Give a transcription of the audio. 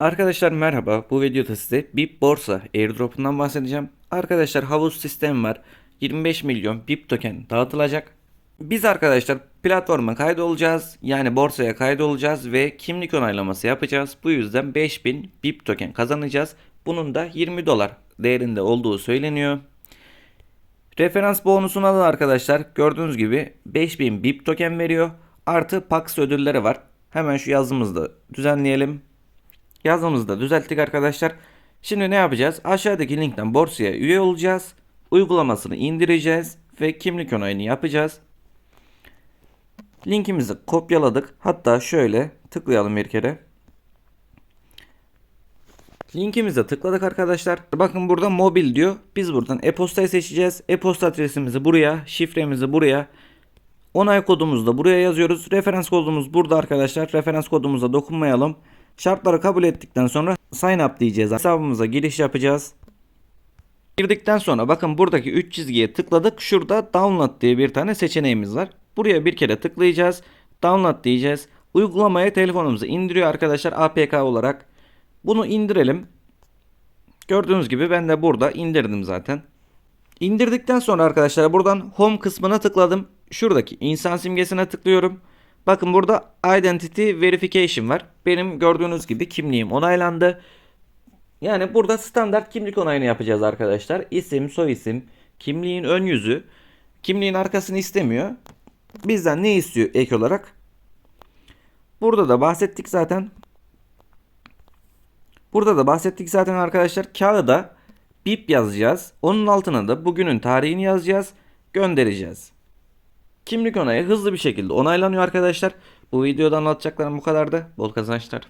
Arkadaşlar merhaba. Bu videoda size BIP borsa airdrop'undan bahsedeceğim. Arkadaşlar havuz sistemi var. 25 milyon BIP token dağıtılacak. Biz arkadaşlar platforma kaydolacağız. Yani borsaya kaydolacağız ve kimlik onaylaması yapacağız. Bu yüzden 5000 BIP token kazanacağız. Bunun da 20 dolar değerinde olduğu söyleniyor. Referans bonusuna da arkadaşlar gördüğünüz gibi 5000 BIP token veriyor. Artı Pax ödülleri var. Hemen şu yazımızda düzenleyelim. Yazımızı da düzelttik arkadaşlar. Şimdi ne yapacağız? Aşağıdaki linkten borsaya üye olacağız. Uygulamasını indireceğiz ve kimlik onayını yapacağız. Linkimizi kopyaladık. Hatta şöyle tıklayalım bir kere. Linkimize tıkladık arkadaşlar. Bakın burada mobil diyor. Biz buradan e-postayı seçeceğiz. E-posta adresimizi buraya, şifremizi buraya. Onay kodumuzu da buraya yazıyoruz. Referans kodumuz burada arkadaşlar. Referans kodumuza dokunmayalım. Şartları kabul ettikten sonra sign up diyeceğiz. Hesabımıza giriş yapacağız. Girdikten sonra bakın buradaki 3 çizgiye tıkladık. Şurada download diye bir tane seçeneğimiz var. Buraya bir kere tıklayacağız. Download diyeceğiz. Uygulamaya telefonumuza indiriyor arkadaşlar APK olarak. Bunu indirelim. Gördüğünüz gibi ben de burada indirdim zaten. İndirdikten sonra arkadaşlar buradan home kısmına tıkladım. Şuradaki insan simgesine tıklıyorum. Bakın burada identity verification var. Benim gördüğünüz gibi kimliğim onaylandı. Yani burada standart kimlik onayını yapacağız arkadaşlar. İsim, soyisim, kimliğin ön yüzü, kimliğin arkasını istemiyor. Bizden ne istiyor ek olarak? Burada da bahsettik zaten. Burada da bahsettik zaten arkadaşlar. Kağıda bip yazacağız. Onun altına da bugünün tarihini yazacağız. Göndereceğiz. Kimlik onayı hızlı bir şekilde onaylanıyor arkadaşlar. Bu videoda anlatacaklarım bu kadardı. Bol kazançlar.